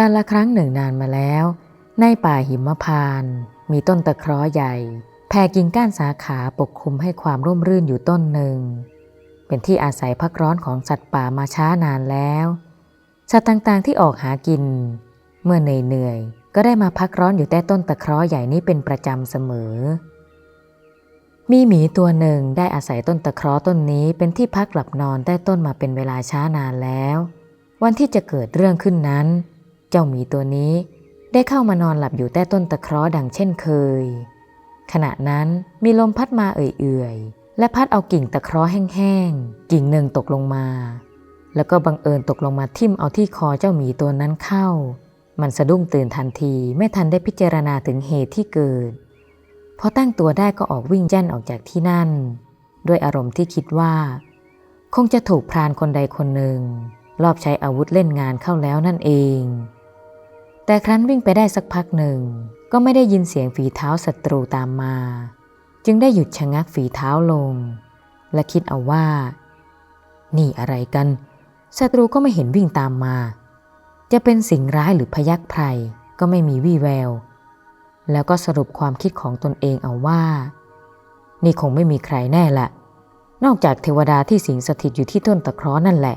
การละครั้งหนึ่งนานมาแล้ว ในป่าหิมพานต์มีต้นตะเคราะห์ใหญ่แผ่กิ่งก้านสาขาปกคลุมให้ความร่มรื่นอยู่ต้นหนึ่ง เป็นที่อาศัยพักร้อนของสัตว์ป่ามาช้านานแล้ว สัตว์ต่างๆที่ออกหากิน เมื่อเหนื่อยๆก็ได้มาพักร้อนอยู่ใต้ต้นตะเคราะห์ใหญ่นี้เป็นประจำเสมอ มีหมีตัวหนึ่งได้อาศัยต้นตะเคราะห์ต้นนี้เป็นที่พักหลับนอนใต้ต้นมาเป็นเวลาช้านานแล้ว วันที่จะเกิดเรื่องขึ้นนั้น เจ้าหมีตัวนี้ได้เข้ามานอนหลับอยู่ใต้ต้นตะเคราะห์ดังเช่นเคย ขณะนั้นมีลมพัดมาเอื่อยๆ และพัดเอากิ่งตะเคราะห์แห้งๆ กิ่งหนึ่งตกลงมา แล้วก็บังเอิญตกลงมาทิ่มเอาที่คอเจ้าหมีตัวนั้นเข้า มันสะดุ้งตื่นทันทีไม่ทันได้พิจารณาถึงเหตุที่เกิด พอตั้งตัวได้ก็ออกวิ่งแจ้นออกจากที่นั่น ด้วยอารมณ์ที่คิดว่า คงจะถูกพรานคนใดคนหนึ่งลอบใช้อาวุธเล่นงานเข้าแล้วนั่นเอง แต่ครั้นวิ่งไปได้สักพักหนึ่ง ก็ไม่ได้ยินเสียงฝีเท้าศัตรูตามมา จึงได้หยุดชะงักฝีเท้าลง และคิดเอาว่า นี่อะไรกันศัตรูก็ไม่เห็นวิ่งตามมา จะเป็นสิ่งร้ายหรือพยักไพรก็ไม่มีวี่แวว แล้วก็สรุปความคิดของตนเองเอาว่า นี่คงไม่มีใครแน่ละ นอกจากเทวดาที่สิงสถิตอยู่ที่ต้นตะเคราะนั่นแหละ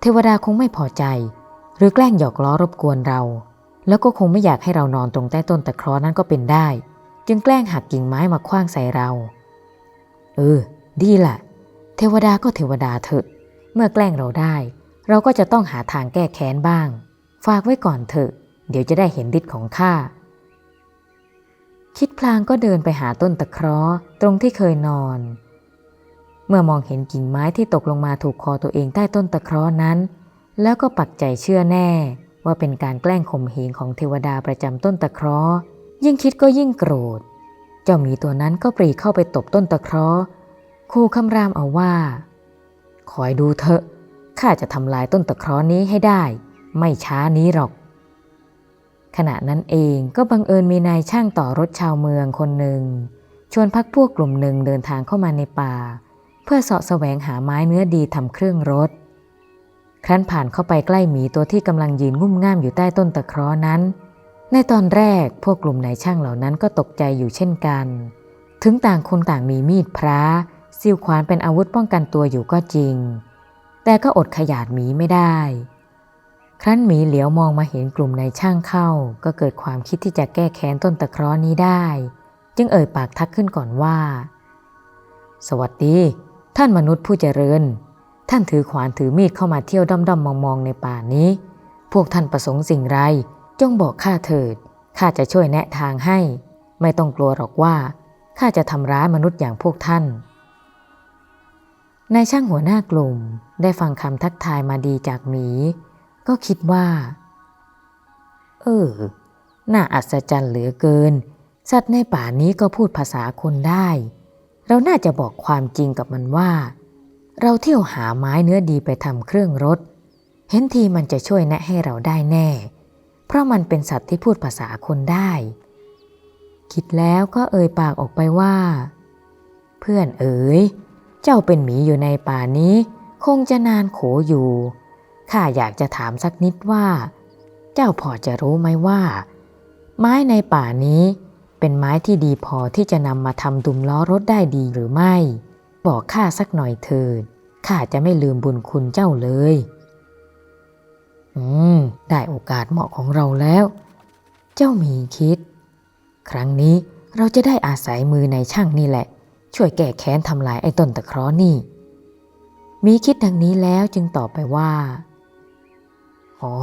เทวดาคงไม่พอใจ หรือแกล้งหยอกล้อรบกวนเรา แล้วก็คงไม่อยากให้เรานอนตรงใต้ต้นตะเคราะห์นั้นก็เป็นได้ จึงแกล้งหักกิ่งไม้มาคว้างใส่เรา เออ ดีละเทวดาก็เทวดาเถอะ เมื่อแกล้งเราได้ เราก็จะต้องหาทางแก้แค้นบ้าง ฝากไว้ก่อนเถอะ เดี๋ยวจะได้เห็นฤทธิ์ของข้าคิดพลางก็เดินไปหาต้นตะเคราะห์ตรงที่เคยนอน เมื่อมองเห็นกิ่งไม้ที่ตกลงมาถูกคอตัวเองใต้ต้นตะเคราะห์นั้น แล้วก็ปักใจเชื่อแน่ ว่าเป็นการแกล้งข่มเหงของเทวดาประจำต้นตะเคราะห์ยิ่งคิดก็ยิ่งโกรธ เจ้าหมีตัวนั้นก็ปรีเข้าไปตบต้นตะเคราะห์คู่คำรามเอาว่า คอยดูเถอะข้าจะทำลายต้นตะเคราะห์นี้ให้ได้ ไม่ช้านี้หรอก ขณะนั้นเองก็บังเอิญมีนายช่างต่อรถชาวเมืองคนหนึ่ง ชวนพักพวกกลุ่มหนึ่งเดินทางเข้ามาในป่า เพื่อเสาะแสวงหาไม้เนื้อดีทำเครื่องรถ ครั้นผ่านเข้าไปใกล้หมีตัวที่กำลังยืนงุ่มง่ามอยู่ใต้ต้นตะเคราะห์นั้น ในตอนแรกพวกกลุ่มนายช่างเหล่านั้นก็ตกใจอยู่เช่นกัน ถึงต่างคนต่างมีมีดพระซิวขวานเป็นอาวุธป้องกันตัวอยู่ก็จริง แต่ก็อดขยาดหมีไม่ได้ ครั้นหมีเหลียวมองมาเห็นกลุ่มนายช่างเข้า ก็เกิดความคิดที่จะแก้แค้นต้นตะเคราะห์นี้ได้ จึงเอ่ยปากทักขึ้นก่อนว่า สวัสดี ท่านมนุษย์ผู้เจริญ ท่านถือขวานถือมีดเข้ามาเที่ยวด้อมๆมมองๆในป่านี้ พวกท่านประสงค์สิ่งไร จงบอกข้าเถิด ข้าจะช่วยแนะทางให้ ไม่ต้องกลัวหรอกว่าข้าจะทำร้ายมนุษย์อย่างพวกท่าน นายช่างหัวหน้ากลุ่มได้ฟังคำทักทายมาดีจากหมี ก็คิดว่า เออ น่าอัศจรรย์เหลือเกิน สัตว์ในป่านี้ก็พูดภาษาคนได้ เราน่าจะบอกความจริงกับมันว่า เราเที่ยวหาไม้เนื้อดีไปทำเครื่องรถเห็นทีมันจะช่วยแนะให้เราได้แน่ เพราะมันเป็นสัตว์ที่พูดภาษาคนได้ คิดแล้วก็เอ่ยปากออกไปว่า เพื่อนเอ๋ย เจ้าเป็นหมีอยู่ในป่านี้ คงจะนานโขอยู่ข้าอยากจะถามสักนิดว่า เจ้าพอจะรู้ไหมว่า ไม้ในป่านี้เป็นไม้ที่ดีพอที่จะนำมาทำดุมล้อรถได้ดีหรือไม่ บอกข้าสักหน่อยเถิดข้าจะไม่ลืมบุญคุณเจ้าเลย อืม ได้โอกาสเหมาะของเราแล้ว เจ้ามีคิด ครั้งนี้เราจะได้อาศัยมือในช่างนี่แหละ ช่วยแก้แค้นทำลายไอ้ต้นตะเคราะห์นี่ มีคิดดังนี้แล้วจึงตอบไปว่า อ๋อ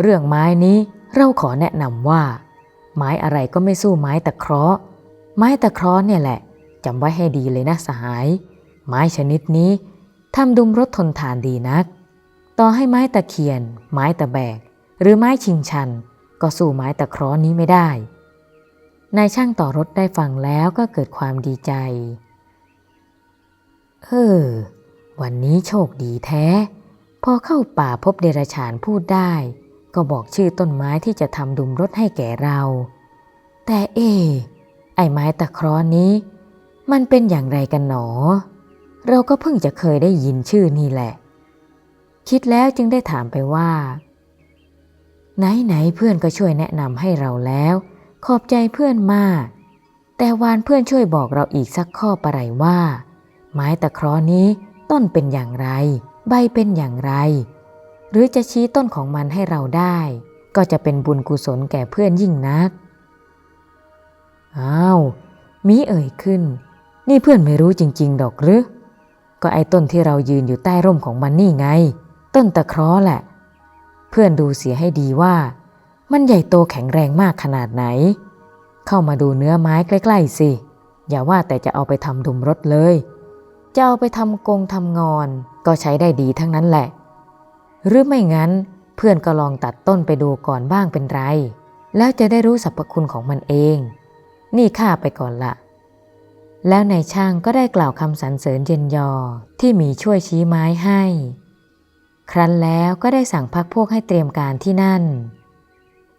เรื่องไม้นี้เราขอแนะนำว่า ไม้อะไรก็ไม่สู้ไม้ตะเคราะห์ ไม้ตะเคราะห์เนี่ยแหละ จำไว้ให้ดีเลยนะสหาย ไม้ชนิดนี้ทำดุมรถทนทานดีนัก ต่อให้ไม้ตะเคียน ไม้ตะแบก หรือไม้ชิงชัน ก็สู้ไม้ตะคราะห์นี้ไม่ได้ นายช่างต่อรถได้ฟังแล้วก็เกิดความดีใจ เออ วันนี้โชคดีแท้ พอเข้าป่าพบเดรัจฉานพูดได้ ก็บอกชื่อต้นไม้ที่จะทำดุมรถให้แก่เรา แต่เอ ไอ้ไม้ตะคราะห์นี้ มันเป็นอย่างไรกันหนอ เราก็เพิ่งจะเคยได้ยินชื่อนี่แหละ คิดแล้วจึงได้ถามไปว่า ไหนๆเพื่อนก็ช่วยแนะนำให้เราแล้ว ขอบใจเพื่อนมาก แต่วานเพื่อนช่วยบอกเราอีกสักข้อประไรว่า ไม้ตะเคราะห์นี้ต้นเป็นอย่างไร ใบเป็นอย่างไร หรือจะชี้ต้นของมันให้เราได้ ก็จะเป็นบุญกุศลแก่เพื่อนยิ่งนัก อ้าวมีเอ่ยขึ้น นี่เพื่อนไม่รู้จริง ๆ ดอกหรือ ก็ไอ้ต้นที่เรายืนอยู่ใต้ร่มของมันนี่ไง ต้นตะเคราะห์แหละ เพื่อนดูเสียให้ดีว่า มันใหญ่โตแข็งแรงมากขนาดไหน เข้ามาดูเนื้อไม้ใกล้ๆสิ อย่าว่าแต่จะเอาไปทำดุมรถเลย จะเอาไปทำกงทำงอน ก็ใช้ได้ดีทั้งนั้นแหละ หรือไม่งั้นเพื่อนก็ลองตัดต้นไปดูก่อนบ้างเป็นไร แล้วจะได้รู้สรรพคุณของมันเอง นี่ข้าไปก่อนละ แล้วนายช่างก็ได้กล่าวคำสรรเสริญเย็นยอที่หมีช่วยชี้ไม้ให้ ครั้นแล้วก็ได้สั่งพักพวกให้เตรียมการที่นั่น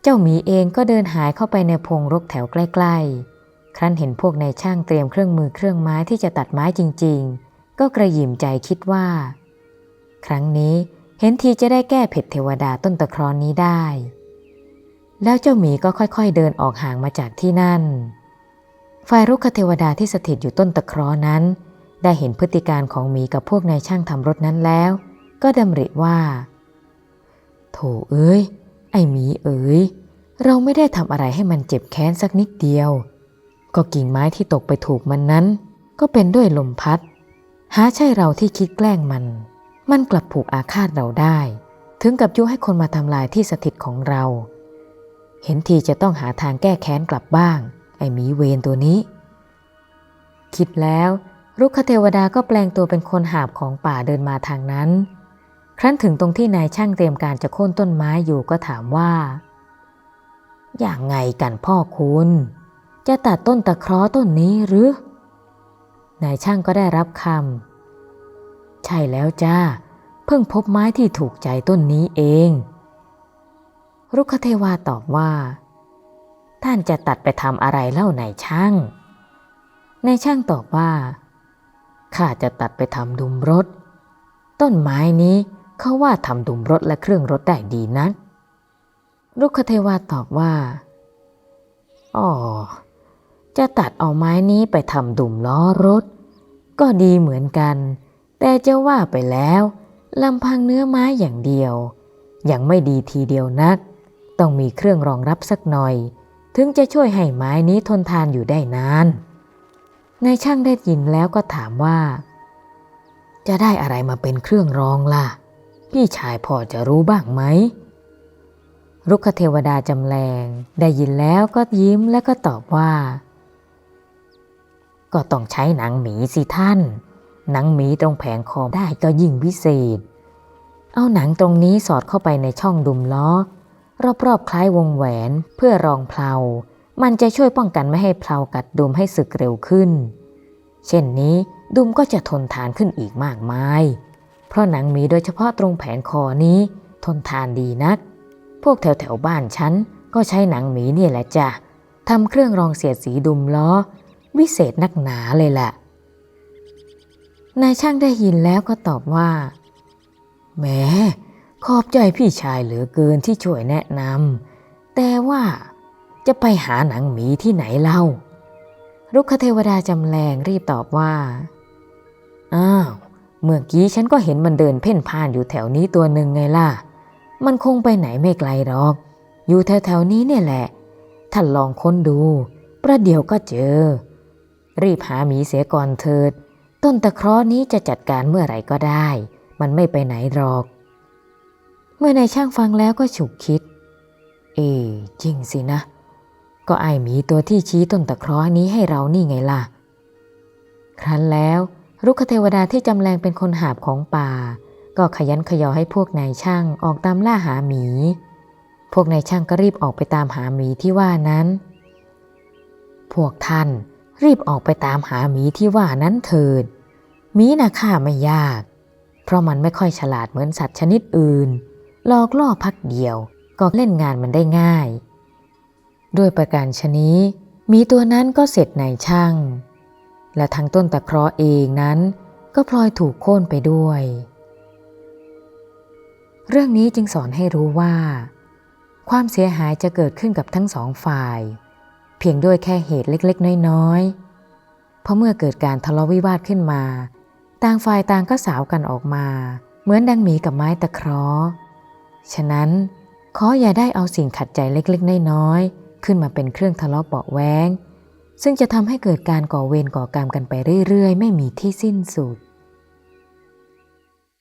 เจ้าหมีเองก็เดินหายเข้าไปในพงรกแถวใกล้ๆ ครั้นเห็นพวกนายช่างเตรียมเครื่องมือเครื่องไม้ที่จะตัดไม้จริง ๆ ก็กระหยิมใจคิดว่า ครั้งนี้เห็นทีจะได้แก้เผ็ดเทวดาต้นตะครอนนี้ได้ แล้วเจ้าหมีก็ค่อยๆเดินออกห่างมาจากที่นั่น ฝ่ายรุกขเทวดาที่สถิตอยู่ต้นตะคราะห์นั้น ได้เห็นพฤติการของหมีกับพวกนายช่างทำรถนั้นแล้ว ก็ดำริว่า โถเอ้ย ไอ้หมีเอ๋ย เราไม่ได้ทำอะไรให้มันเจ็บแค้นสักนิดเดียว ก็กิ่งไม้ที่ตกไปถูกมันนั้น ก็เป็นด้วยลมพัด หาใช่เราที่คิดแกล้งมัน มันกลับผูกอาฆาตเราได้ ถึงกับยุให้คนมาทำลายที่สถิตของเรา เห็นทีจะต้องหาทางแก้แค้นกลับบ้าง ไอหมีเวรตัวนี้ คิดแล้วรุกขเทวดาก็แปลงตัวเป็นคนหาบของป่าเดินมาทางนั้น ครั้นถึงตรงที่นายช่างเตรียมการจะโค่นต้นไม้อยู่ก็ถามว่า อย่างไงกันพ่อคุณ จะตัดต้นตะเคราะห์ต้นนี้หรือ นายช่างก็ได้รับคำ ใช่แล้วจ้า เพิ่งพบไม้ที่ถูกใจต้นนี้เอง รุกขเทวาตอบว่า ท่านจะตัดไปทำอะไรเล่านายช่าง นายช่างตอบว่า ข้าจะตัดไปทำดุมรถ ต้นไม้นี้เขาว่าทำดุมรถและเครื่องรถได้ดีนักรุกขเทวาตอบว่า อ๋อ จะตัดเอาไม้นี้ไปทำดุมล้อรถ ก็ดีเหมือนกัน แต่จะว่าไปแล้วลำพังเนื้อไม้อย่างเดียว ยังไม่ดีทีเดียวนัก ต้องมีเครื่องรองรับสักหน่อย ถึงจะช่วยให้ไม้นี้ทนทานอยู่ได้นาน นายช่างได้ยินแล้วก็ถามว่า จะได้อะไรมาเป็นเครื่องรองล่ะ พี่ชายพอจะรู้บ้างไหมรุกขเทวดาจำแรงได้ยินแล้วก็ยิ้มแล้วก็ตอบว่า ก็ต้องใช้หนังหมีสิท่าน หนังหมีตรงแผงคอได้ก็ยิ่งวิเศษ เอาหนังตรงนี้สอดเข้าไปในช่องดุมล้อ รอบๆคล้ายวงแหวนเพื่อรองเพลา มันจะช่วยป้องกันไม่ให้เพลากัดดุมให้สึกเร็วขึ้น เช่นนี้ดุมก็จะทนทานขึ้นอีกมากมาย เพราะหนังหมีโดยเฉพาะตรงแผงคอนี้ ทนทานดีนัก พวกแถวแถวบ้านฉันก็ใช้หนังหมีนี่แหละจ้ะทำเครื่องรองเสียดสีดุมล้อ วิเศษนักหนาเลยล่ะ นายช่างได้ยินแล้วก็ตอบว่าแหม ขอบใจพี่ชายเหลือเกินที่ช่วยแนะนำแต่ว่าจะไปหาหนังหมีที่ไหนเล่า รุกขเทวดาจำแรงรีบตอบว่าอ้าวเมื่อกี้ฉันก็เห็นมันเดินเพ่นพ่านอยู่แถวนี้ตัวหนึ่งไงล่ะ มันคงไปไหนไม่ไกลหรอก อยู่แถวๆนี้เนี่ยแหละ ท่านลองค้นดู ประเดี๋ยวก็เจอ รีบหาหมีเสียก่อนเถิด ต้นตะเคราะห์นี้จะจัดการเมื่อไหร่ก็ได้ มันไม่ไปไหนหรอก เมื่อนายช่างฟังแล้วก็ฉุกคิด เอจริงสินะ ก็ไอหมีตัวที่ชี้ต้นตะเคราะห์นี้ให้เรานี่ไงล่ะ ครั้นแล้วรุกขเทวดาที่จำแรงเป็นคนหาบของป่า ก็ขยันขยอให้พวกนายช่างออกตามล่าหาหมี พวกนายช่างก็รีบออกไปตามหาหมีที่ว่านั้น พวกท่านรีบออกไปตามหาหมีที่ว่านั้นเถิดหมีน่ะฆ่าไม่ยาก เพราะมันไม่ค่อยฉลาดเหมือนสัตว์ชนิดอื่น หลอกล่อพักเดียวก็เล่นงานมันได้ง่าย ด้วยประการชนี้มีตัวนั้นก็เสร็จนายช่าง และทั้งต้นตะเคราะห์เองนั้นก็พลอยถูกโค่นไปด้วย เรื่องนี้จึงสอนให้รู้ว่า ความเสียหายจะเกิดขึ้นกับทั้งสองฝ่าย เพียงด้วยแค่เหตุเล็กๆ น้อยๆ เพราะเมื่อเกิดการทะเลาะวิวาทขึ้นมา ต่างฝ่ายต่างก็สาวกันออกมา เหมือนดังหมีกับไม้ตะเคราะห์ ฉะนั้นขออย่าได้เอาสิ่งขัดใจเล็กๆ น้อยๆ ขึ้นมาเป็นเครื่องทะเลาะเบาแว้งซึ่งจะทำให้เกิดการก่อเวรก่อกรรมกันไปเรื่อยๆ ไม่มีที่สิ้นสุด